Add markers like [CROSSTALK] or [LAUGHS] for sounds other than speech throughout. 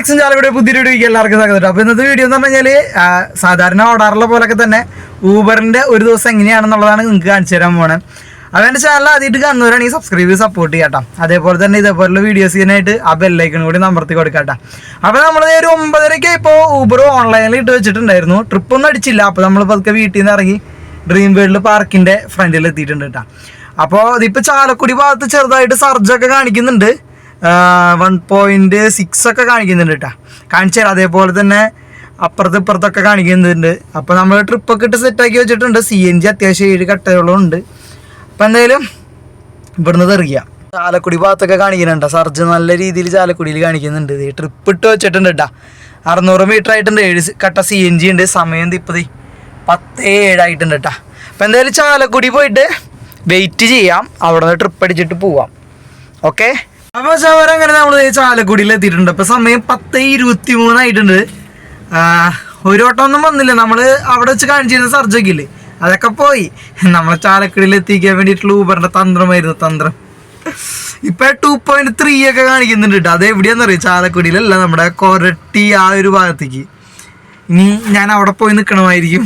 ഫ്ലെക്സും ചാലക്കുടി പുതിയ വീഡിയോയ്ക്ക് എല്ലാവർക്കും സ്വാഗതം അപ്പോൾ ഇന്നത്തെ വീഡിയോ എന്ന് പറഞ്ഞു കഴിഞ്ഞാൽ സാധാരണ ഓടാറുള്ള പോലൊക്കെ തന്നെ ഊബറിന്റെ ഒരു ദിവസം എങ്ങനെയാണെന്നുള്ളതാണ് നിങ്ങൾക്ക് കാണിച്ചു തരാൻ പോണേ. അപ്പോൾ എന്റെ ചാനൽ ആദ്യമായിട്ട് കാണുന്നവരാണെങ്കിൽ സബ്സ്ക്രൈബ് സപ്പോർട്ട് ചെയ്യാം അതേപോലെ തന്നെ ഇതേപോലുള്ള വീഡിയോസ് ചെയ്യാനായിട്ട് ആ ബെല്ലൈക്കൺ കൂടി നമ്പർത്തി കൊടുക്കാട്ടോ അപ്പോൾ നമ്മൾ ഒരു ഒമ്പതരയ്ക്ക് ഇപ്പോൾ ഊബർ ഓൺലൈനിൽ ഇട്ട് വെച്ചിട്ടുണ്ടായിരുന്നു. ട്രിപ്പ് ഒന്നും അടിച്ചില്ല. അപ്പോൾ നമ്മൾ പതുക്കെ വീട്ടിൽ നിന്ന് ഇറങ്ങി ഡ്രീം വേൾഡ് പാർക്കിന്റെ ഫ്രണ്ടിൽ എത്തിയിട്ടുണ്ട് കേട്ടോ. അപ്പോൾ ഇതിപ്പോൾ ചാലക്കുടി ഭാഗത്ത് ചെറുതായിട്ട് സർജൊക്കെ കാണിക്കുന്നുണ്ട്. വൺ പോയിന്റ് സിക്സ് ഒക്കെ കാണിക്കുന്നുണ്ട് കേട്ടോ കാണിച്ചു തരാം. അതേപോലെ തന്നെ അപ്പുറത്ത് ഇപ്പുറത്തൊക്കെ കാണിക്കുന്നുണ്ട്. അപ്പോൾ നമ്മൾ ട്രിപ്പൊക്കെ ഇട്ട് സെറ്റാക്കി വെച്ചിട്ടുണ്ട്. സി എൻ ജി അത്യാവശ്യം ഏഴ് കട്ടകളും ഉണ്ട്. അപ്പോൾ എന്തായാലും ഇവിടുന്ന് തെറിയാം ചാലക്കുടി ഭാഗത്തൊക്കെ കാണിക്കുന്നുണ്ട് സർജ് നല്ല രീതിയിൽ ചാലക്കുടിയിൽ കാണിക്കുന്നുണ്ട്. ഈ ട്രിപ്പ് ഇട്ട് വെച്ചിട്ടുണ്ട് കേട്ടോ അറുന്നൂറ് മീറ്റർ ആയിട്ടുണ്ട്. ഏഴ് കട്ട സി എൻ ജി ഉണ്ട്. സമയം ഇപ്പതി പത്ത് ഏഴായിട്ടുണ്ട് കേട്ടോ അപ്പോൾ എന്തായാലും ചാലക്കുടി പോയിട്ട് വെയിറ്റ് ചെയ്യാം. അവിടെ നിന്ന് ട്രിപ്പ് അടിച്ചിട്ട് പോവാം. ഓക്കെ അപ്പൊ ചവർ അങ്ങനെ നമ്മൾ ചാലക്കുടിയിൽ എത്തിയിട്ടുണ്ട്. ഇപ്പൊ സമയം പത്ത് ഇരുപത്തി മൂന്നായിട്ടുണ്ട് ഒരു വട്ടം ഒന്നും വന്നില്ല. നമ്മൾ അവിടെ വെച്ച് കാണിച്ചിരുന്ന സർജക്കില്ലേ അതൊക്കെ പോയി. നമ്മളെ ചാലക്കുടിയിൽ എത്തിക്കാൻ വേണ്ടിയിട്ടുള്ള ഊബറിന്റെ തന്ത്രമായിരുന്നു തന്ത്രം. ഇപ്പൊ ടു പോയിന്റ് ത്രീ ഒക്കെ കാണിക്കുന്നുണ്ട് കേട്ടോ. അത് എവിടെയാണെന്നറിയോ ചാലക്കുടിയിലല്ല നമ്മുടെ കൊരട്ടി ആ ഒരു ഭാഗത്തേക്ക്. ഇനി ഞാൻ അവിടെ പോയി നിൽക്കണമായിരിക്കും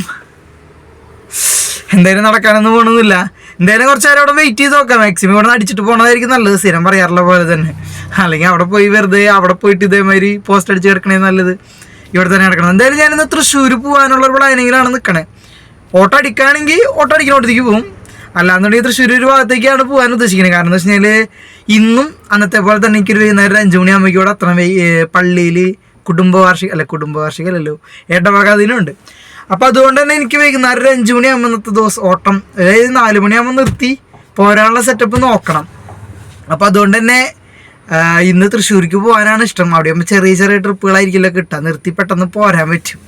എന്തായാലും നടക്കാനൊന്നും പോകണമെന്നില്ല എന്തായാലും കുറച്ച് നേരം അവിടെ വെയിറ്റ് ചെയ്ത് നോക്കാം. മാക്സിമം ഇവിടെ നിന്ന് അടിച്ചിട്ട് പോകണതായിരിക്കും നല്ലത്. സ്ഥിരം പറയാറുള്ള പോലെ തന്നെ. അല്ലെങ്കിൽ അവിടെ പോയി വെറുതെ അവിടെ പോയിട്ട് ഇതേമാതിരി പോസ്റ്റ് അടിച്ച് കിടക്കണേ നല്ലത്. ഇവിടെ തന്നെ കിടക്കണം എന്തായാലും ഞാനിന്ന് തൃശ്ശൂർ പോകാനുള്ള ഒരു പ്ലാനിങ്ങിലാണ് നിൽക്കണേ ഓട്ടോ അടിക്കുകയാണെങ്കിൽ ഓട്ടോ അടിക്കണോട്ടത്തേക്ക് പോകും അല്ലാന്നുണ്ടെങ്കിൽ തൃശ്ശൂർ ഒരു ഭാഗത്തേക്കാണ് പോകാൻ ഉദ്ദേശിക്കുന്നത്. കാരണം എന്താ വെച്ച് കഴിഞ്ഞാൽ ഇന്നും അന്നത്തെ പോലെ തന്നെ എനിക്കൊരു വൈകുന്നേരം അഞ്ചു മണിയാകുമ്പോഴേക്കും ഇവിടെ അത്ര പള്ളിയിൽ കുടുംബവാർഷിക അല്ല കുടുംബവാർഷിക അല്ലല്ലോ അപ്പോൾ അതുകൊണ്ട് തന്നെ എനിക്ക് വൈകുന്നേരം ഒരു അഞ്ചു മണിയാകുമ്പോൾ ദിവസം ഓട്ടം അതായത് നാല് മണിയാകുമ്പോൾ നിർത്തി പോരാനുള്ള സെറ്റപ്പ് നോക്കണം. അപ്പോൾ അതുകൊണ്ട് തന്നെ ഇന്ന് തൃശ്ശൂർക്ക് പോകാനാണ് ഇഷ്ടം. അവിടെ ആകുമ്പോൾ ചെറിയ ചെറിയ ട്രിപ്പുകളായിരിക്കില്ല കിട്ടുക. നിർത്തി പെട്ടെന്ന് പോരാൻ പറ്റും.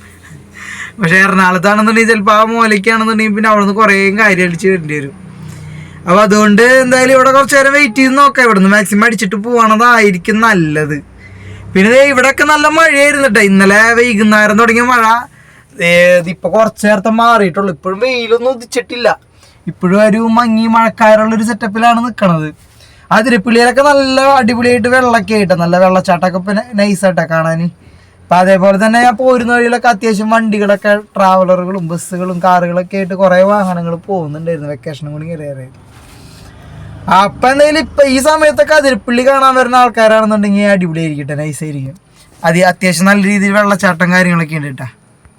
പക്ഷേ എറണാകുളത്താണെന്നുണ്ടെങ്കിൽ ചിലപ്പോൾ ആ മൂലയ്ക്കാണെന്നുണ്ടെങ്കിൽ പിന്നെ അവിടെ നിന്ന് കുറേ കാര്യം അടിച്ച് വരേണ്ടി വരും. അപ്പോൾ അതുകൊണ്ട് എന്തായാലും ഇവിടെ കുറച്ച് നേരം വെയിറ്റ് ചെയ്ത് നോക്കാം. ഇവിടെ നിന്ന് മാക്സിമം അടിച്ചിട്ട് പോകണതായിരിക്കും നല്ലത്. പിന്നെ ഇവിടെയൊക്കെ നല്ല മഴയായിരുന്നു കേട്ടോ. ഇന്നലെ വൈകുന്നേരം തുടങ്ങിയ മഴ. ദേ കുറച്ചു നേരത്തെ മാറിയിട്ടുള്ളൂ. ഇപ്പോഴും വെയിലൊന്നും ഉദിച്ചിട്ടില്ല. ഇപ്പോഴും ഒരു മങ്ങി മഴക്കാരുള്ള ഒരു സെറ്റപ്പിലാണ് നിൽക്കണത് തിരുപ്പിള്ളിയിലൊക്കെ നല്ല അടിപൊളിയായിട്ട് വെള്ളമൊക്കെ ആയിട്ട്. നല്ല വെള്ളച്ചാട്ടമൊക്കെ ഇപ്പം നൈസായിട്ടാണ് കാണാൻ അപ്പം അതേപോലെ തന്നെ ഞാൻ പോരുന്ന വഴിയിലൊക്കെ അത്യാവശ്യം വണ്ടികളൊക്കെ ട്രാവലറുകളും ബസ്സുകളും കാറുകളൊക്കെ ആയിട്ട് കുറേ വാഹനങ്ങൾ പോകുന്നുണ്ടായിരുന്നു വെക്കേഷനും കൂടി കയറി അപ്പൊ എന്തായാലും ഇപ്പൊ ഈ സമയത്തൊക്കെ അതിരപ്പള്ളി കാണാൻ വരുന്ന ആൾക്കാരാണെന്നുണ്ടെങ്കിൽ അടിപൊളിയായിരിക്കട്ടെ. നൈസായിരിക്കും അത് അത്യാവശ്യം നല്ല രീതിയിൽ വെള്ളച്ചാട്ടം കാര്യങ്ങളൊക്കെ ഉണ്ട് കേട്ടാ.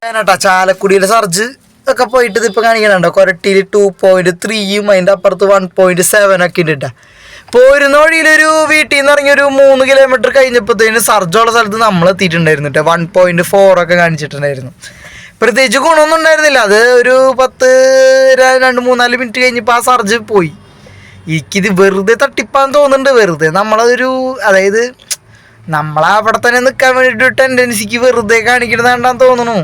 ഞാനട്ടാ ചാലക്കുടിയുടെ സർജ് ഒക്കെ പോയിട്ട് ഇതിപ്പോൾ കാണിക്കണുണ്ടോ? കൊരട്ടിയിൽ ടു പോയിന്റ് ത്രീയും അതിന്റെ അപ്പുറത്ത് വൺ പോയിന്റ് സെവൻ ഒക്കെ ഉണ്ട് കേട്ടാ പോരുന്ന വഴിയിലൊരു വീട്ടിൽ നിന്ന് ഇറങ്ങി ഒരു മൂന്ന് കിലോമീറ്റർ കഴിഞ്ഞപ്പോഴത്തേന് സർജുള്ള സ്ഥലത്ത് നമ്മൾ എത്തിയിട്ടുണ്ടായിരുന്നു കേട്ടോ വൺ പോയിന്റ് ഫോർ ഒക്കെ കാണിച്ചിട്ടുണ്ടായിരുന്നു. പ്രത്യേകിച്ച് ഗുണമൊന്നും ഉണ്ടായിരുന്നില്ല. അത് ഒരു പത്ത് രണ്ട് മൂന്നാൽ മിനിറ്റ് കഴിഞ്ഞപ്പോൾ ആ സർജ് പോയി. എനിക്കിത് വെറുതെ തട്ടിപ്പാന്ന് തോന്നുന്നുണ്ട്. വെറുതെ നമ്മളതൊരു അതായത് നമ്മളവിടെ തന്നെ നിൽക്കാൻ വേണ്ടിയിട്ട് ടെൻഡൻസിക്ക് വെറുതെ കാണിക്കണതാണ്ടാന്ന് തോന്നുന്നു.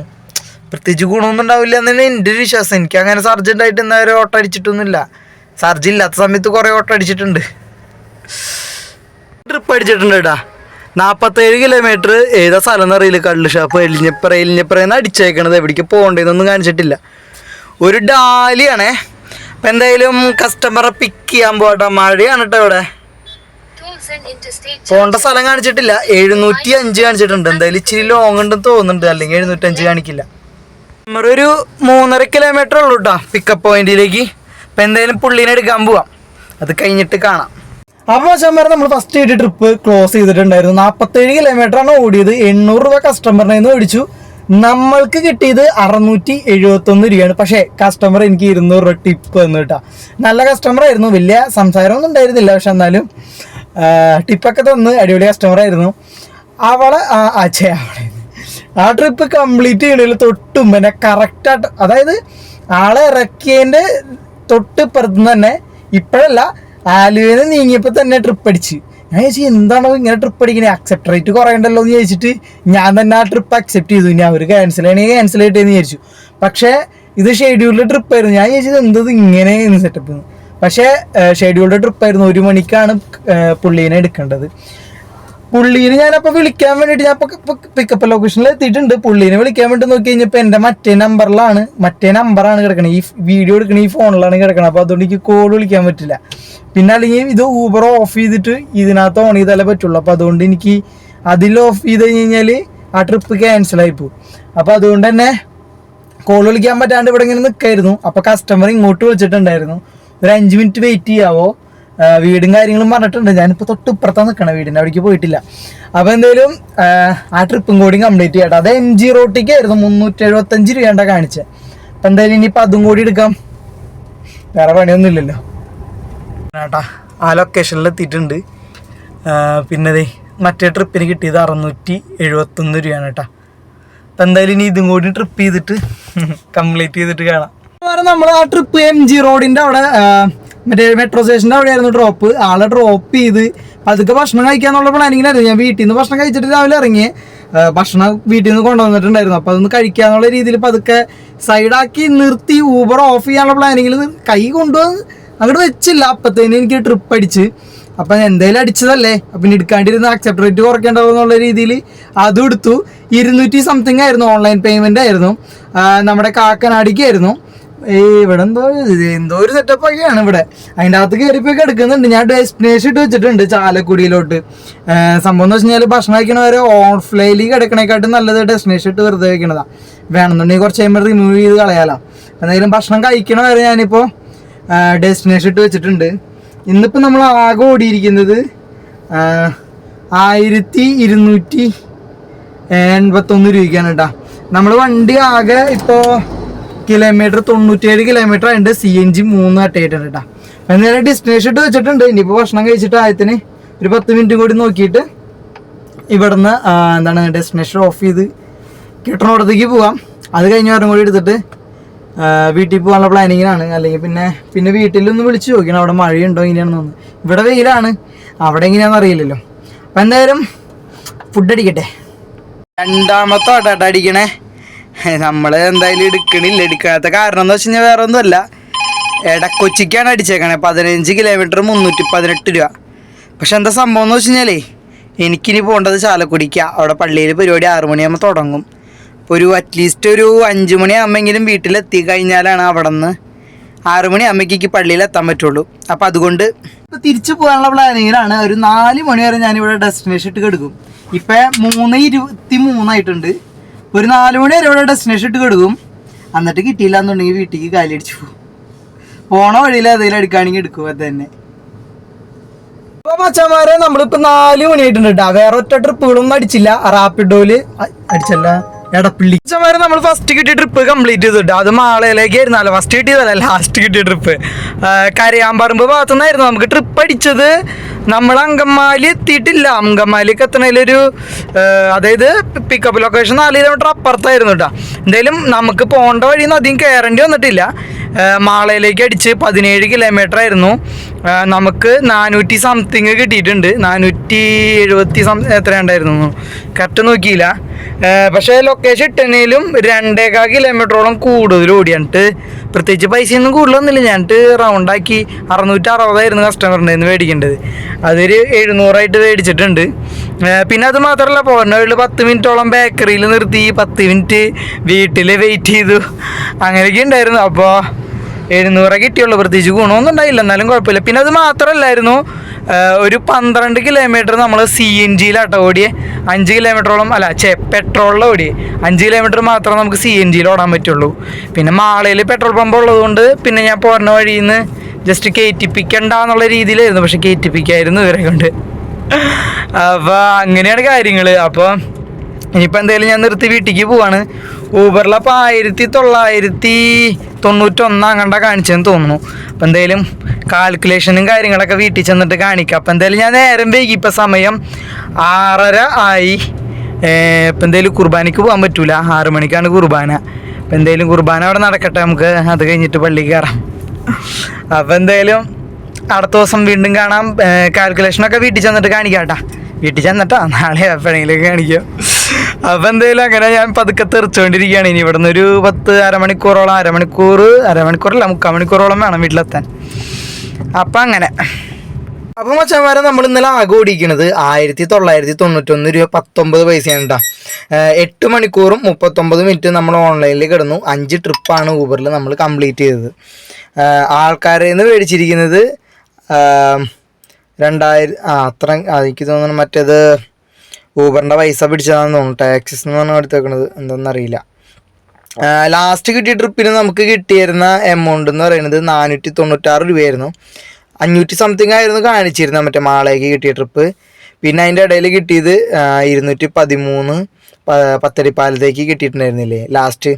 പ്രത്യേകിച്ച് ഗുണമൊന്നും ഉണ്ടാവില്ല എന്നാണ് എന്റെ ഒരു വിശ്വാസം. എനിക്ക് അങ്ങനെ സർജന്റായിട്ട് എന്നാൽ ഓട്ടം അടിച്ചിട്ടൊന്നുമില്ല. സർജ് ഇല്ലാത്ത സമയത്ത് കുറേ ഓട്ടം അടിച്ചിട്ടുണ്ട്. ട്രിപ്പ് അടിച്ചിട്ടുണ്ട് കേട്ടാ നാൽപ്പത്തേഴ് കിലോമീറ്റർ ഏതാ സ്ഥലം എന്നറിയില്ല കള്ള് ഷാപ്പ് എലിഞ്ഞപ്പറ എന്ന് അടിച്ചേക്കണത്. എവിടേക്ക് പോകേണ്ടതെന്നൊന്നും കാണിച്ചിട്ടില്ല. ഒരു ഡാലിയാണേ. അപ്പം എന്തായാലും കസ്റ്റമറെ പിക്ക് ചെയ്യാൻ പോട്ടെ മഴയാണ് കേട്ടോ ഇവിടെ. പോണ്ട സ്ഥലം കാണിച്ചിട്ടില്ല. എഴുന്നൂറ്റി അഞ്ച് കാണിച്ചിട്ടുണ്ട്. എന്തായാലും ഇച്ചിരി ലോങ് ഉണ്ടെന്ന് തോന്നുന്നുണ്ട്. അല്ലെങ്കിൽ എഴുന്നൂറ്റി അഞ്ച് കാണിക്കില്ല. ഒരു മൂന്നര കിലോമീറ്റർ ഉള്ളൂ കേട്ടോ പിക്കപ്പ് പോയിന്റിലേക്ക് അപ്പം എന്തായാലും പുള്ളീനെ എടുക്കാൻ പോവാം. അത് കഴിഞ്ഞിട്ട് കാണാം. അപ്പോൾ ചമ്മരം നമ്മൾ ഫസ്റ്റ് ആയിട്ട് ട്രിപ്പ് ക്ലോസ് ചെയ്തിട്ടുണ്ടായിരുന്നു. നാൽപ്പത്തേഴ് കിലോമീറ്റർ ആണ് ഓടിയത്. എണ്ണൂറ് രൂപ കസ്റ്റമറിനെ നിന്ന് ഓടിച്ചു നമ്മൾക്ക് കിട്ടിയത് അറുന്നൂറ്റി എഴുപത്തൊന്ന് രൂപയാണ്. പക്ഷേ കസ്റ്റമർ എനിക്ക് ഇരുന്നൂറ് രൂപ ടിപ്പ് തന്നു കേട്ടോ നല്ല കസ്റ്റമർ ആയിരുന്നു. വലിയ സംസാരമൊന്നും ഉണ്ടായിരുന്നില്ല. പക്ഷെ എന്നാലും ടിപ്പൊക്കെ തന്ന് അടിപൊളി കസ്റ്റമർ ആയിരുന്നു. അവളെ ആ അച്ഛ അവളെ. ആ ട്രിപ്പ് കംപ്ലീറ്റ് ചെയ്യണതിൽ തൊട്ടും പിന്നെ കറക്റ്റായിട്ട് അതായത് ആളെ ഇറക്കിയതിന്റെ തൊട്ട് ഇപ്പുറത്ത് തന്നെ ഇപ്പോഴല്ല ആലുവേന്ന് നീങ്ങിയപ്പോൾ തന്നെ ട്രിപ്പ് അടിച്ച്. ഞാൻ ചോദിച്ചു എന്താണോ ഇങ്ങനെ ട്രിപ്പ് അടിക്കണേ? അക്സെപ്റ്റ് റേറ്റ് കുറയണ്ടല്ലോ എന്ന് ചോദിച്ചിട്ട് ഞാൻ തന്നെ ആ ട്രിപ്പ് അക്സെപ്റ്റ് ചെയ്തു. ഞാൻ അവർ ക്യാൻസൽ ചെയ്യണമെങ്കിൽ ക്യാൻസൽ ചെയ്യട്ടെ എന്ന് വിചാരിച്ചു. പക്ഷേ ഇത് ഷെഡ്യൂൾഡ് ട്രിപ്പ് ആയിരുന്നു. ഞാൻ ചോദിച്ചത് എന്തത് ഇങ്ങനെ സെറ്റപ്പ് പക്ഷേ ഷെഡ്യൂൾഡ് ട്രിപ്പ് ആയിരുന്നു. ഒരു മണിക്കാണ് പുള്ളീനെ എടുക്കേണ്ടത്. പുള്ളീനെ ഞാനപ്പോൾ വിളിക്കാൻ വേണ്ടിയിട്ട് ഞാൻ പിക്കപ്പ് ലൊക്കേഷനിൽ എത്തിയിട്ടുണ്ട്. പുള്ളീനെ വിളിക്കാൻ വേണ്ടി നോക്കി കഴിഞ്ഞപ്പോൾ എന്റെ മറ്റേ നമ്പറിലാണ് മറ്റേ നമ്പറാണ് കിടക്കണത് ഈ വീഡിയോ എടുക്കണ ഈ ഫോണിലാണ് കിടക്കണത് അപ്പോൾ അതുകൊണ്ട് എനിക്ക് കോൾ വിളിക്കാൻ പറ്റില്ല. പിന്നെ അല്ലെങ്കിൽ ഇത് ഊബർ ഓഫ് ചെയ്തിട്ട് ഇതിനകത്ത് ഓൺ ചെയ്താലേ പറ്റുള്ളൂ. അപ്പോൾ അതുകൊണ്ട് എനിക്ക് അതിൽ ഓഫ് ചെയ്ത് കഴിഞ്ഞ് ആ ട്രിപ്പ് ക്യാൻസൽ പോകും അപ്പോൾ അതുകൊണ്ട് തന്നെ കോൾ വിളിക്കാൻ പറ്റാണ്ട് ഇവിടെ ഇങ്ങനെ നിൽക്കായിരുന്നു അപ്പോൾ കസ്റ്റമർ ഇങ്ങോട്ട് വിളിച്ചിട്ടുണ്ടായിരുന്നു. ഒരു അഞ്ച് മിനിറ്റ് വെയിറ്റ് ചെയ്യാവോ? വീടും കാര്യങ്ങളും പറഞ്ഞിട്ടുണ്ട്. ഞാനിപ്പോൾ തൊട്ട് ഇപ്പുറത്താണ് നിൽക്കണം വീടിന്റെ അവിടേക്ക് പോയിട്ടില്ല. അപ്പോൾ എന്തായാലും ആ, ട്രിപ്പും കൂടി കംപ്ലീറ്റ് ചെയ്യട്ടെ. അത് എം ജി റോട്ടിക്കായിരുന്നു മുന്നൂറ്റി എഴുപത്തഞ്ച് രൂപേണ്ട കാണിച്ചത് അപ്പം എന്തായാലും ഇനിയിപ്പോൾ അതും കൂടി എടുക്കാം. വേറെ പണിയൊന്നും ഇല്ലല്ലോ. ചേട്ടാ ആ ലൊക്കേഷനിൽ എത്തിയിട്ടുണ്ട്. പിന്നെ ദേ മറ്റേ ട്രിപ്പിന് കിട്ടിയത് അറുന്നൂറ്റി എഴുപത്തൊന്ന് രൂപയാണ് കേട്ടോ. അപ്പം എന്തായാലും ഇനി ഇതും കൂടി ട്രിപ്പ് ചെയ്തിട്ട് [LAUGHS] കംപ്ലീറ്റ് ചെയ്തിട്ട് കാണാം. നമ്മൾ ആ ട്രിപ്പ് എം ജി റോഡിന്റെ അവിടെ മറ്റേ മെട്രോ സ്റ്റേഷന്റെ അവിടെയായിരുന്നു ഡ്രോപ്പ് ആളെ ഡ്രോപ്പ് ചെയ്ത് അതൊക്കെ ഭക്ഷണം കഴിക്കാന്നുള്ള പ്ലാനിങ്ങിലായിരുന്നു ഞാൻ വീട്ടിൽ നിന്ന് ഭക്ഷണം കഴിച്ചിട്ട് രാവിലെ ഇറങ്ങി ഭക്ഷണം വീട്ടിൽ നിന്ന് കൊണ്ടുവന്നിട്ടുണ്ടായിരുന്നു. അപ്പോൾ അതൊന്ന് കഴിക്കാന്നുള്ള രീതിയിൽ പതുക്കെ സൈഡാക്കി നിർത്തി ഊബർ ഓഫ് ചെയ്യാനുള്ള പ്ലാനിങ്ങിൽ കൈ കൊണ്ടുവന്ന് അങ്ങോട്ട് വെച്ചില്ല. അപ്പത്തേന് എനിക്ക് ട്രിപ്പ് അടിച്ച്. അപ്പം എന്തായാലും അടിച്ചതല്ലേ? അപ്പം എടുക്കാണ്ടിരുന്ന അക്സെപ്റ്റ് റേറ്റ് കുറയ്ക്കേണ്ടത് എന്നുള്ള രീതിയിൽ അതും എടുത്തു. ഇരുന്നൂറ്റി സംതിങ് ആയിരുന്നു ഓൺലൈൻ പേയ്മെന്റ് ആയിരുന്നു. നമ്മുടെ കാക്കനാടിക്കായിരുന്നു. ഈ ഇവിടെ എന്തോ എന്തോ ഒരു സെറ്റപ്പ് ഒക്കെയാണ് ഇവിടെ. അതിന്റെ അകത്ത് കയറിപ്പോയി എടുക്കുന്നുണ്ട് ഞാൻ ഡെസ്റ്റിനേഷൻ ഇട്ട് വെച്ചിട്ടുണ്ട് ചാലക്കുടിയിലോട്ട്. സംഭവം എന്ന് വെച്ച് കഴിഞ്ഞാൽ ഭക്ഷണം കഴിക്കണവരെ ഓൺലൈനിൽ കിടക്കണേക്കാട്ടും നല്ലത് ഡെസ്റ്റിനേഷൻ ഇട്ട് വെറുതെ വെക്കണതാണ് വേണമെന്നുണ്ടെങ്കിൽ കുറച്ച് കഴിയുമ്പോൾ റിമൂവ് ചെയ്ത് കളയാലോ. എന്തായാലും ഭക്ഷണം കഴിക്കണവരെ ഞാനിപ്പോൾ ഡെസ്റ്റിനേഷൻ ഇട്ട് വെച്ചിട്ടുണ്ട്. ഇന്നിപ്പോൾ നമ്മൾ ആകെ ഓടിയിരിക്കുന്നത് ആയിരത്തി ഇരുന്നൂറ്റി എൺപത്തൊന്ന് രൂപയ്ക്കാണ് കേട്ടോ നമ്മൾ വണ്ടി ആകെ ഇപ്പോൾ കിലോമീറ്റർ തൊണ്ണൂറ്റേഴ് കിലോമീറ്റർ ആയിട്ട് സി എൻ ജി മൂന്ന് അട്ടയിട്ടുണ്ട് കേട്ടോ എന്നാലും ഡെസ്റ്റിനേഷൻ ഇട്ട് വെച്ചിട്ടുണ്ട്. ഇനിയിപ്പോൾ ഭക്ഷണം കഴിച്ചിട്ട് ആയത്തിന് ഒരു പത്ത് മിനിറ്റും കൂടി നോക്കിയിട്ട് ഇവിടുന്ന് എന്താണ് ഡെസ്റ്റിനേഷൻ ഓഫ് ചെയ്ത് കിട്ടണോടത്തേക്ക് പോവാം. അത് കഴിഞ്ഞ വാരം കൂടി എടുത്തിട്ട് വീട്ടിൽ പോകാനുള്ള പ്ലാനിങ്ങിനാണ് അല്ലെങ്കിൽ പിന്നെ പിന്നെ വീട്ടിലൊന്ന് വിളിച്ച് നോക്കണം അവിടെ മഴയുണ്ടോ ഇങ്ങനെയാണെന്ന് തോന്നുന്നു. ഇവിടെ വെയിലാണ്. അവിടെ എങ്ങനെയാണെന്ന് അറിയില്ലല്ലോ. അപ്പം എന്തായാലും ഫുഡ് അടിക്കട്ടെ. രണ്ടാമത്തെ ഓട്ടാട്ട അടിക്കണേ. [LAUGHS] നമ്മൾ എന്തായാലും എടുക്കണില്ല. എടുക്കാത്ത കാരണം എന്ന് വെച്ച് കഴിഞ്ഞാൽ വേറെ ഒന്നുമല്ല ഇടക്കൊച്ചിക്കാണ് അടിച്ചേക്കണേ. പതിനഞ്ച് കിലോമീറ്റർ മുന്നൂറ്റി പതിനെട്ട് രൂപ. പക്ഷെ എന്താ സംഭവം എന്ന് വെച്ച് കഴിഞ്ഞാലേ എനിക്കിനി പോകേണ്ടത് ചാലക്കുടിക്ക. അവിടെ പള്ളിയിൽ പരിപാടി ആറു മണിയാകുമ്പോൾ തുടങ്ങും. അപ്പോൾ ഒരു അറ്റ്ലീസ്റ്റ് ഒരു അഞ്ച് മണിയാകുമ്പോഴെങ്കിലും വീട്ടിലെത്തി കഴിഞ്ഞാലാണ് അവിടെ നിന്ന് ആറു മണിയാകുമ്പോഴേക്ക് പള്ളിയിൽ എത്താൻ പറ്റുള്ളൂ. അപ്പോൾ അതുകൊണ്ട് ഇപ്പോൾ തിരിച്ചു പോകാനുള്ള പ്ലാനിങ്ങിലാണ്. ഒരു നാല് മണി വരെ ഞാനിവിടെ ഡെസ്റ്റിനേഷൻ ഇട്ട് കിടക്കും. ഇപ്പം മൂന്ന് ഇരുപത്തി മൂന്നായിട്ടുണ്ട് ഒരു നാല് മണി വരെ ഇവിടെ ഡെസ്റ്റിനേഷൻ ഇട്ട് കിടക്കും. എന്നിട്ട് കിട്ടിയില്ല എന്നുണ്ടെങ്കിൽ വീട്ടിലേക്ക് കാലടിച്ചു പോകും പോണ വഴിയിൽ ഏതെങ്കിലും എടുക്കുകയാണെങ്കിൽ എടുക്കും അത് തന്നെ. ഇപ്പൊ മച്ചന്മാരെ നമ്മളിപ്പോ നാല് മണിയായിട്ടുണ്ട് കേട്ടോ വേറെ ഒറ്റ ട്രിപ്പുകളൊന്നും അടിച്ചില്ല. റാപ്പിഡോയിൽ അ- അടിച്ചല്ല. എടപ്പള്ളി. മച്ചന്മാരെ നമ്മൾ ഫസ്റ്റ് കിട്ടിയ ട്രിപ്പ് കംപ്ലീറ്റ് ചെയ്തിട്ട് അത് മാളയിലേക്ക് ആയിരുന്നല്ലോ. ഫസ്റ്റ് കിട്ടിയതല്ല? ലാസ്റ്റ് കിട്ടിയ ട്രിപ്പ് കരയാമ്പറമ്പ് ഭാഗത്തുനിന്നായിരുന്നു നമുക്ക് ട്രിപ്പ് അടിച്ചത്. നമ്മൾ അങ്കമാലി എത്തിയിട്ടില്ല. അങ്കമാലിക്ക് എത്തണതിലൊരു അതായത് പിക്കപ്പ് ലൊക്കേഷൻ നാല് കിലോമീറ്റർ അപ്പുറത്തായിരുന്നു കേട്ടോ എന്തായാലും നമുക്ക് പോകേണ്ട വഴിയൊന്നും അധികം കയറേണ്ടി വന്നിട്ടില്ല. മാളയിലേക്ക് അടിച്ച് പതിനേഴ് കിലോമീറ്റർ ആയിരുന്നു. നമുക്ക് നാനൂറ്റി സംതിങ് കിട്ടിയിട്ടുണ്ട്. നാനൂറ്റി എഴുപത്തി സം എത്ര ഉണ്ടായിരുന്നു കറക്റ്റ് നോക്കിയില്ല. പക്ഷേ ലൊക്കേഷൻ ഇട്ടനേലും രണ്ടേകാൽ കിലോമീറ്ററോളം കൂടുതൽ ഓടിയാണ്ട് പ്രത്യേകിച്ച് പൈസയൊന്നും കൂടുതലൊന്നുമില്ല. ഞാനിട്ട് റൗണ്ടാക്കി അറുന്നൂറ്റി അറുപതായിരുന്നു കസ്റ്റമറിന്റെ നിന്ന് മേടിക്കേണ്ടത്. അതൊരു എഴുന്നൂറായിട്ട് മേടിച്ചിട്ടുണ്ട്. പിന്നെ അത് മാത്രമല്ല പോകുന്ന വഴിയിൽ പത്ത് മിനിറ്റോളം ബേക്കറിയിൽ നിർത്തി. പത്ത് മിനിറ്റ് വീട്ടിൽ വെയിറ്റ് ചെയ്തു. അങ്ങനെയൊക്കെ ഉണ്ടായിരുന്നു. അപ്പോൾ എഴുന്നൂറ് കിട്ടിയുള്ളൂ. പ്രത്യേകിച്ച് ഗുണമൊന്നും ഉണ്ടായില്ല. എന്നാലും കുഴപ്പമില്ല. പിന്നെ അത് മാത്രമല്ലായിരുന്നു ഒരു പന്ത്രണ്ട് കിലോമീറ്റർ നമ്മൾ സി എൻ ജിയിലാട്ടോ ഓടിയേ. അഞ്ച് കിലോമീറ്ററോളം അല്ല ചെ പെട്രോളിൽ ഓടിയേ. അഞ്ച് കിലോമീറ്റർ മാത്രമേ നമുക്ക് സി എൻ ജിയിൽ ഓടാൻ പറ്റുള്ളൂ. പിന്നെ മാളയിൽ പെട്രോൾ പമ്പ് ഉള്ളതുകൊണ്ട് പിന്നെ ഞാൻ പോരുന്ന വഴിയിൽ നിന്ന് ജസ്റ്റ് കയറ്റിപ്പിക്കണ്ട എന്നുള്ള രീതിയിലായിരുന്നു. പക്ഷെ കയറ്റിപ്പിക്കായിരുന്നു ഇവരെ കൊണ്ട്. അപ്പോൾ അങ്ങനെയാണ് കാര്യങ്ങൾ അപ്പോൾ ഇനിയിപ്പോൾ എന്തായാലും ഞാൻ നിർത്തി വീട്ടിലേക്ക് പോവാണ്. ഊബറിലപ്പോൾ ആയിരത്തി തൊള്ളായിരത്തി തൊണ്ണൂറ്റൊന്ന് അങ്ങണ്ട കാണിച്ചെന്ന് തോന്നുന്നു. അപ്പോൾ എന്തായാലും കാൽക്കുലേഷനും കാര്യങ്ങളൊക്കെ വീട്ടിൽ ചെന്നിട്ട് കാണിക്കാം. അപ്പോൾ എന്തായാലും ഞാൻ നേരം വൈകി. ഇപ്പം സമയം ആറര ആയി. ഇപ്പം എന്തായാലും കുർബാനയ്ക്ക് പോകാൻ പറ്റൂല. ആറു മണിക്കാണ് കുർബാന. അപ്പം എന്തായാലും കുർബാന അവിടെ നടക്കട്ടെ നമുക്ക്. അത് കഴിഞ്ഞിട്ട് പള്ളിക്ക് കയറാം. അപ്പം എന്തായാലും അടുത്ത ദിവസം വീണ്ടും കാണാം. കാൽക്കുലേഷനൊക്കെ വീട്ടിൽ ചെന്നിട്ട് കാണിക്കാം കേട്ടാ. വീട്ടിൽ ചെന്നിട്ടാ. നാളെ എപ്പോഴെങ്കിലും കാണിക്കാം. അപ്പം എന്തായാലും അങ്ങനെ ഞാൻ പതുക്കെ തെറിച്ചുകൊണ്ടിരിക്കുകയാണ് ഇനി ഇവിടുന്ന് ഒരു പത്ത് അരമണിക്കൂറോളം അരമണിക്കൂർ അരമണിക്കൂറല്ല മുക്കാൽ മണിക്കൂറോളം വേണം വീട്ടിലെത്താൻ. അപ്പം അങ്ങനെ. അപ്പം മച്ചന്മാരെ നമ്മൾ ഇന്നലെ ആകെ ഓടിക്കണത് ആയിരത്തി തൊള്ളായിരത്തി തൊണ്ണൂറ്റൊന്ന് രൂപ പത്തൊമ്പത് പൈസയാണ് കേട്ടോ എട്ട് മണിക്കൂറും മുപ്പത്തൊമ്പത് മിനിറ്റും നമ്മൾ ഓൺലൈനിൽ കിടന്നു. അഞ്ച് ട്രിപ്പാണ് ഊബറിൽ നമ്മൾ കംപ്ലീറ്റ് ചെയ്തത്. ആൾക്കാരെ നിന്ന് മേടിച്ചിരിക്കുന്നത് രണ്ടായിരം ആ അത്ര എനിക്ക് തോന്നുന്നു മറ്റേത് ഊബറിന്റെ പൈസ പിടിച്ചതാണെന്ന് തോന്നുന്നു. ടാക്സിസ് എന്ന് പറഞ്ഞാൽ എടുത്തേക്കണത് എന്താണെന്നറിയില്ല ലാസ്റ്റ് കിട്ടിയ ട്രിപ്പിന് നമുക്ക് കിട്ടിയിരുന്ന എമൗണ്ട് എന്ന് പറയുന്നത് നാനൂറ്റി തൊണ്ണൂറ്റാറ് രൂപയായിരുന്നു. അഞ്ഞൂറ്റി സംതിങ് ആയിരുന്നു കാണിച്ചിരുന്നത് മറ്റേ മാളേക്ക് കിട്ടിയ ട്രിപ്പ് പിന്നെ അതിന്റെ ഇടയിൽ കിട്ടിയത് ഇരുന്നൂറ്റി പതിമൂന്ന് പത്തടിപ്പാലത്തേക്ക് കിട്ടിയിട്ടുണ്ടായിരുന്നില്ലേ? ലാസ്റ്റ്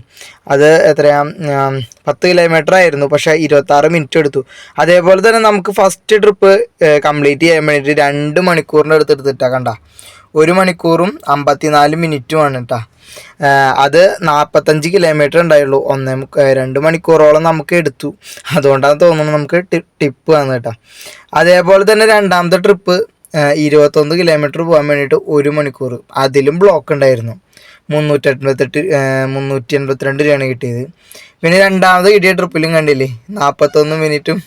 അത് എത്രയാ? പത്ത് കിലോമീറ്റർ ആയിരുന്നു. പക്ഷേ ഇരുപത്താറ് മിനിറ്റ് എടുത്തു. അതേപോലെ തന്നെ നമുക്ക് ഫസ്റ്റ് ട്രിപ്പ് കംപ്ലീറ്റ് ചെയ്യാൻ വേണ്ടിയിട്ട് രണ്ട് മണിക്കൂറിന്റെ അടുത്ത് എടുത്തിട്ടാ കണ്ട. ഒരു മണിക്കൂറും അമ്പത്തിനാല് മിനിറ്റുമാണ് കേട്ടോ അത് നാൽപ്പത്തഞ്ച് കിലോമീറ്റർ ഉണ്ടായുള്ളൂ. ഒന്നേ രണ്ട് മണിക്കൂറോളം നമുക്ക് എടുത്തു. അതുകൊണ്ടാണ് തോന്നുന്നത് നമുക്ക് ടിപ്പ് ആണ് കേട്ടോ അതേപോലെ തന്നെ രണ്ടാമത്തെ ട്രിപ്പ് ഇരുപത്തൊന്ന് കിലോമീറ്റർ പോകാൻ വേണ്ടിയിട്ട് ഒരു മണിക്കൂർ. അതിലും ബ്ലോക്ക് ഉണ്ടായിരുന്നു. മുന്നൂറ്റി എൺപത്തെട്ട് മുന്നൂറ്റി എൺപത്തിരണ്ട് രൂപയാണ് കിട്ടിയത്. പിന്നെ രണ്ടാമത് കിട്ടിയ ട്രിപ്പിലും കണ്ടില്ലേ? നാൽപ്പത്തൊന്ന് മിനിറ്റും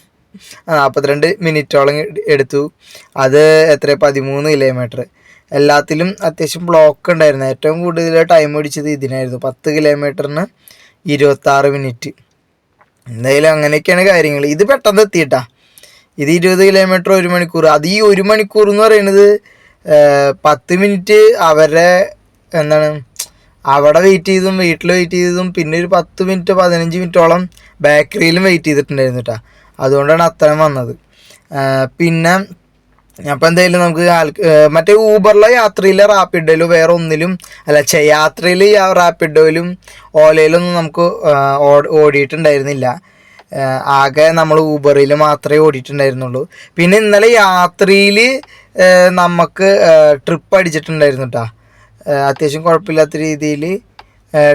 നാൽപ്പത്തിരണ്ട് മിനിറ്റോളം എടുത്തു. അത് എത്ര പതിമൂന്ന് കിലോമീറ്റർ എല്ലാത്തിലും അത്യാവശ്യം ബ്ലോക്ക് ഉണ്ടായിരുന്നു. ഏറ്റവും കൂടുതൽ ടൈം പിടിച്ചത് ഇതിനായിരുന്നു. പത്ത് കിലോമീറ്ററിന് ഇരുപത്താറ് മിനിറ്റ് എന്തായാലും അങ്ങനെയൊക്കെയാണ് കാര്യങ്ങൾ ഇത് പെട്ടെന്ന് എത്തിയിട്ടാ. ഇത് ഇരുപത് കിലോമീറ്റർ ഒരു മണിക്കൂർ. അത് ഈ ഒരു മണിക്കൂർ എന്ന് പറയുന്നത് പത്ത് മിനിറ്റ് അവരെ എന്താണ് അവിടെ വെയിറ്റ് ചെയ്തും വീട്ടിൽ വെയിറ്റ് ചെയ്തതും പിന്നെ ഒരു പത്ത് മിനിറ്റ് പതിനഞ്ച് മിനിറ്റോളം ബേക്കറിയിലും വെയിറ്റ് ചെയ്തിട്ടുണ്ടായിരുന്നു കേട്ടോ അതുകൊണ്ടാണ് അത്രയും വന്നത്. പിന്നെ അപ്പം എന്തായാലും നമുക്ക് മറ്റേ ഊബറിലെ യാത്രയിലെ റാപ്പിഡോയിലും വേറെ ഒന്നിലും അല്ല യാത്രയിൽ റാപ്പിഡോയിലും ഓലയിലൊന്നും നമുക്ക് ഓടിയിട്ടുണ്ടായിരുന്നില്ല. ആകെ നമ്മൾ ഊബറിൽ മാത്രമേ ഓടിയിട്ടുണ്ടായിരുന്നുള്ളൂ. പിന്നെ ഇന്നലെ യാത്രയിൽ നമുക്ക് ട്രിപ്പ് അടിച്ചിട്ടുണ്ടായിരുന്നു കേട്ടോ അത്യാവശ്യം കുഴപ്പമില്ലാത്ത രീതിയിൽ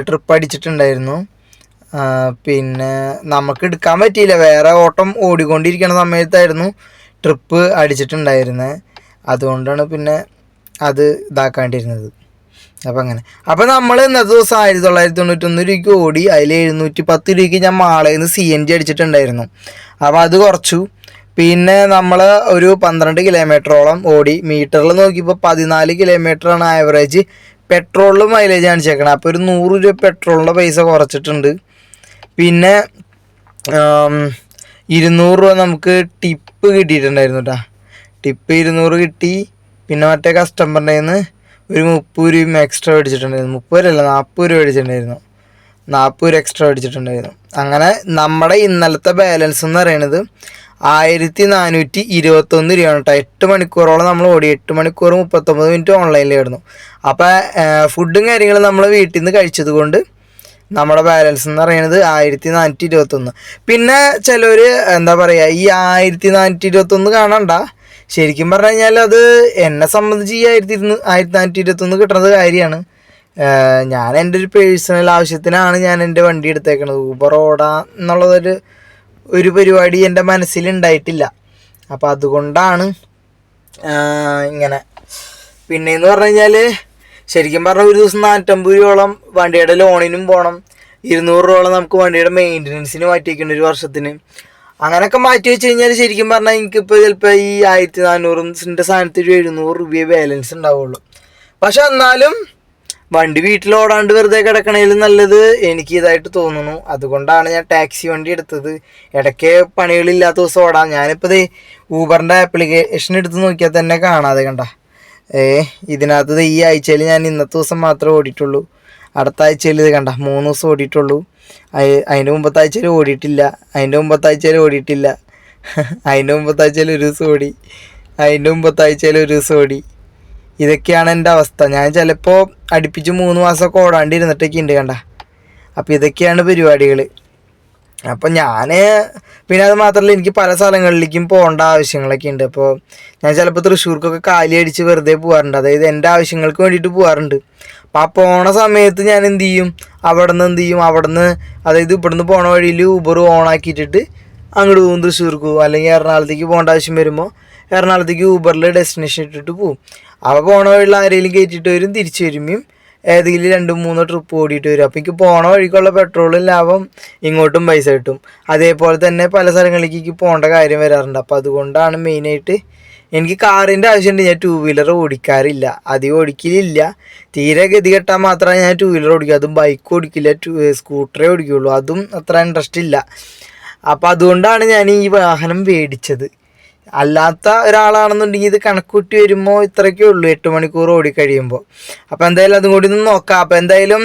ട്രിപ്പ് അടിച്ചിട്ടുണ്ടായിരുന്നു. പിന്നെ നമുക്ക് എടുക്കാൻ പറ്റിയില്ല. വേറെ ഓട്ടം ഓടിക്കൊണ്ടിരിക്കുന്ന സമയത്തായിരുന്നു. ട്രിപ്പ് അടിച്ചിട്ടുണ്ടായിരുന്നത് അതുകൊണ്ടാണ് പിന്നെ അത് ഇതാക്കാണ്ടിരുന്നത്. അപ്പം അങ്ങനെ. അപ്പം നമ്മൾ ഇന്നത്തെ ദിവസം ആയിരത്തി തൊള്ളായിരത്തി തൊണ്ണൂറ്റൊന്ന് രൂപയ്ക്ക് ഓടി അതിൽ എഴുന്നൂറ്റി പത്ത് രൂപയ്ക്ക് ഞാൻ മാളയിൽ നിന്ന് സി എൻ ജി അടിച്ചിട്ടുണ്ടായിരുന്നു. അപ്പം അത് കുറച്ചു. പിന്നെ നമ്മൾ ഒരു പന്ത്രണ്ട് കിലോമീറ്ററോളം ഓടി മീറ്ററിൽ നോക്കിയപ്പോൾ പതിനാല് കിലോമീറ്ററാണ് ആവറേജ് പെട്രോളിൽ മൈലേജ് കാണിച്ചേക്കണം. അപ്പോൾ ഒരു നൂറ് രൂപ പെട്രോളിന്റെ പൈസ കുറച്ചിട്ടുണ്ട്. പിന്നെ ഇരുന്നൂറ് രൂപ നമുക്ക് ടിപ്പ് കിട്ടിയിട്ടുണ്ടായിരുന്നു കേട്ടോ ടിപ്പ് ഇരുന്നൂറ് കിട്ടി. പിന്നെ മറ്റേ കസ്റ്റമറിന്റെ നിന്ന് ഒരു മുപ്പത് രൂപയും എക്സ്ട്രാ മേടിച്ചിട്ടുണ്ടായിരുന്നു. മുപ്പത് രൂപ അല്ല നാൽപ്പത് രൂപ മേടിച്ചിട്ടുണ്ടായിരുന്നു. നാൽപ്പത് രൂപ എക്സ്ട്രാ മേടിച്ചിട്ടുണ്ടായിരുന്നു. അങ്ങനെ നമ്മുടെ ഇന്നലത്തെ ബാലൻസ് എന്ന് പറയുന്നത് ആയിരത്തി നാനൂറ്റി ഇരുപത്തൊന്ന് രൂപയാണ് കേട്ടോ എട്ട് മണിക്കൂറോളം നമ്മൾ ഓടി. എട്ട് മണിക്കൂർ മുപ്പത്തൊമ്പത് മിനിറ്റ് ഓൺലൈനിലായിരുന്നു അപ്പോൾ ഫുഡും കാര്യങ്ങളും നമ്മൾ വീട്ടിൽ നിന്ന് കഴിച്ചത് കൊണ്ട് നമ്മുടെ ബാലൻസ് എന്ന് പറയുന്നത് ആയിരത്തി നാനൂറ്റി ഇരുപത്തൊന്ന് പിന്നെ ചിലർ എന്താ പറയുക ഈ ആയിരത്തി നാനൂറ്റി ഇരുപത്തൊന്ന് കാണണ്ട. ശരിക്കും പറഞ്ഞു കഴിഞ്ഞാൽ അത് എന്നെ സംബന്ധിച്ച് ഈ ആയിരത്തി ഇരുന്ന് ആയിരത്തി നാനൂറ്റി ഇരുപത്തൊന്ന് കിട്ടുന്നത് കാര്യമാണ്. ഞാൻ എന്റെ ഒരു പേഴ്സണൽ ആവശ്യത്തിനാണ് ഞാൻ എന്റെ വണ്ടി എടുത്തേക്കണത്. ഊബർ ഓടാം എന്നുള്ളതൊരു ഒരു പരിപാടി എന്റെ മനസ്സിലുണ്ടായിട്ടില്ല അപ്പോൾ അതുകൊണ്ടാണ് ഇങ്ങനെ. പിന്നെയെന്ന് പറഞ്ഞു കഴിഞ്ഞാൽ ശരിക്കും പറഞ്ഞാൽ ഒരു ദിവസം നാനൂറ്റമ്പത് രൂപയോളം വണ്ടിയുടെ ലോണിനും പോകണം ഇരുന്നൂറ് രൂപയോളം നമുക്ക് വണ്ടിയുടെ മെയിന്റനൻസിന് മാറ്റി വയ്ക്കണം ഒരു വർഷത്തിന്. അങ്ങനെയൊക്കെ മാറ്റി വെച്ച് കഴിഞ്ഞാൽ ശരിക്കും പറഞ്ഞാൽ എനിക്കിപ്പോൾ ചിലപ്പോൾ ഈ ആയിരത്തി നാനൂറിന്റെ സ്ഥാനത്ത് ഒരു എഴുന്നൂറ് രൂപയെ ബാലൻസ് ഉണ്ടാവുള്ളൂ. പക്ഷെ എന്നാലും വണ്ടി വീട്ടിൽ ഓടാണ്ട് വെറുതെ കിടക്കണേലും നല്ലത് എനിക്ക് ഇതായിട്ട് തോന്നുന്നു. അതുകൊണ്ടാണ് ഞാൻ ടാക്സി വണ്ടി എടുത്തത്. ഇടയ്ക്ക് പണികളില്ലാത്ത ദിവസം ഓടാം. ഞാനിപ്പോൾ ദേ ഊബറിന്റെ ആപ്ലിക്കേഷൻ എടുത്ത് നോക്കിയാൽ തന്നെ കാണാതെ കണ്ട. ഇതിനകത്ത് ദേ ഈ ആഴ്ചയിൽ ഞാൻ ഇന്നത്തെ ദിവസം മാത്രമേ ഓടിയിട്ടുള്ളൂ. അടുത്ത ആഴ്ചയിൽ ഇത് കണ്ട മൂന്ന് ദിവസം ഓടിയിട്ടുള്ളൂ. അതിന്റെ മുമ്പത്തെ ആഴ്ചയിൽ ഓടിയിട്ടില്ല അതിന്റെ മുമ്പത്തെ ആഴ്ചയിൽ ഓടിയിട്ടില്ല. അതിന്റെ മുമ്പത്തെ ആഴ്ചയിൽ ഒരു ദിവസം ഓടി അതിന്റെ മുമ്പത്തെ ആഴ്ചയിൽ ഒരു ദിവസം ഓടി. ഇതൊക്കെയാണ് എന്റെ അവസ്ഥ. ഞാൻ ചിലപ്പോൾ അടുപ്പിച്ച് മൂന്ന് മാസമൊക്കെ ഓടാണ്ടിരുന്നിട്ടൊക്കെ ഉണ്ട് കണ്ട. അപ്പോൾ ഇതൊക്കെയാണ് പരിപാടികൾ അപ്പം ഞാൻ പിന്നെ അത് മാത്രമല്ല എനിക്ക് പല സ്ഥലങ്ങളിലേക്കും പോകേണ്ട ആവശ്യങ്ങളൊക്കെ ഉണ്ട്. അപ്പോൾ ഞാൻ ചിലപ്പോൾ തൃശ്ശൂർക്കൊക്കെ കാലി അടിച്ച് വെറുതെ പോകാറുണ്ട് അതായത് എന്റെ ആവശ്യങ്ങൾക്ക് വേണ്ടിയിട്ട് പോകാറുണ്ട് അപ്പോൾ ആ പോണ സമയത്ത് ഞാൻ എന്ത് ചെയ്യും? അവിടെ നിന്ന് എന്ത് ചെയ്യും? അവിടെ നിന്ന് അതായത് ഇവിടുന്ന് പോണ വഴിയിൽ ഊബർ ഓൺ ആക്കിയിട്ടിട്ട് അങ്ങോട്ട് പോകും തൃശ്ശൂർക്ക് പോകും അല്ലെങ്കിൽ എറണാകുളത്തേക്ക് പോകേണ്ട ആവശ്യം വരുമ്പോൾ എറണാകുളത്തേക്ക് ഊബറിൽ ഡെസ്റ്റിനേഷൻ ഇട്ടിട്ട് പോകും അപ്പോൾ പോണ വഴിയിൽ ആരെങ്കിലും കയറ്റിയിട്ട് വരും തിരിച്ചു വരുമ്പോൾ ഏതെങ്കിലും രണ്ട് മൂന്നോ ട്രിപ്പ് ഓടിയിട്ട് വരും. അപ്പോൾ എനിക്ക് പോണ വഴിക്കുള്ള പെട്രോളും ലാഭം ഇങ്ങോട്ടും പൈസ കിട്ടും. അതേപോലെ തന്നെ പല സ്ഥലങ്ങളിലേക്ക് എനിക്ക് പോകേണ്ട കാര്യം വരാറുണ്ട്. അപ്പോൾ അതുകൊണ്ടാണ് മെയിനായിട്ട് എനിക്ക് കാറിന്റെ ആവശ്യമുണ്ട്. ഞാൻ ടൂ വീലർ ഓടിക്കാറില്ല. അധികം ഓടിക്കലില്ല. തീരെ ഗതി കെട്ടാൻ മാത്രമേ ഞാൻ ടൂ വീലർ ഓടിക്കൂ അതും ബൈക്ക് ഓടിക്കില്ല. ടൂ സ്കൂട്ടറേ ഓടിക്കുകയുള്ളൂ. അതും അത്ര ഇൻട്രസ്റ്റ് ഇല്ല. അപ്പോൾ അതുകൊണ്ടാണ് ഞാൻ ഈ വാഹനം മേടിച്ചത്. അല്ലാത്ത ഒരാളാണെന്നുണ്ടെങ്കിൽ ഇത് കണക്കൂട്ടി വരുമ്പോൾ ഇത്രയൊക്കെ ഉള്ളൂ എട്ട് മണിക്കൂർ ഓടിക്കഴിയുമ്പോൾ അപ്പോൾ എന്തായാലും അതും കൂടി ഒന്ന് നോക്കാം. അപ്പോൾ എന്തായാലും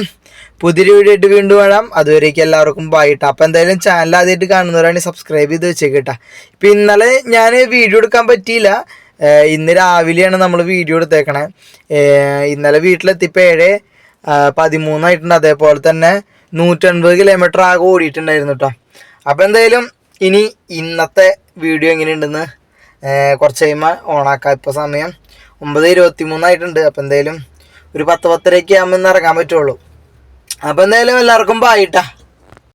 പുതിയൊരു വീഡിയോ വീണ്ടും വരാം. അതുവരേക്കും എല്ലാവർക്കും ബായിട്ടാ അപ്പോൾ എന്തായാലും ചാനൽ ആദ്യമായിട്ട് കാണുന്നവരാണെങ്കിൽ സബ്സ്ക്രൈബ് ചെയ്ത് വെച്ചേക്കട്ടാ ഇപ്പം ഇന്നലെ ഞാൻ വീഡിയോ എടുക്കാൻ പറ്റിയില്ല. ഇന്ന് രാവിലെയാണ് നമ്മൾ വീഡിയോ എടുത്തേക്കണേ. ഇന്നലെ വീട്ടിലെത്തിയപ്പോൾ ഏഴ് പതിമൂന്നായിട്ടുണ്ട്. അതേപോലെ തന്നെ നൂറ്റൻപത് കിലോമീറ്റർ ആകെ ഓടിയിട്ടുണ്ടായിരുന്നു കേട്ടോ അപ്പോൾ എന്തായാലും ഇനി ഇന്നത്തെ വീഡിയോ എങ്ങനെയുണ്ടെന്ന് കുറച്ച് കഴിയുമ്പോൾ ഓണാക്കാം. ഇപ്പോൾ സമയം ഒമ്പത് ഇരുപത്തി മൂന്നായിട്ടുണ്ട് അപ്പോൾ എന്തായാലും ഒരു പത്ത് പത്തരയ്ക്ക് ആകുമ്പോൾ ഇന്ന് ഇറങ്ങാൻ പറ്റുള്ളൂ. അപ്പോൾ എന്തായാലും എല്ലാവർക്കും ബായിട്ടാ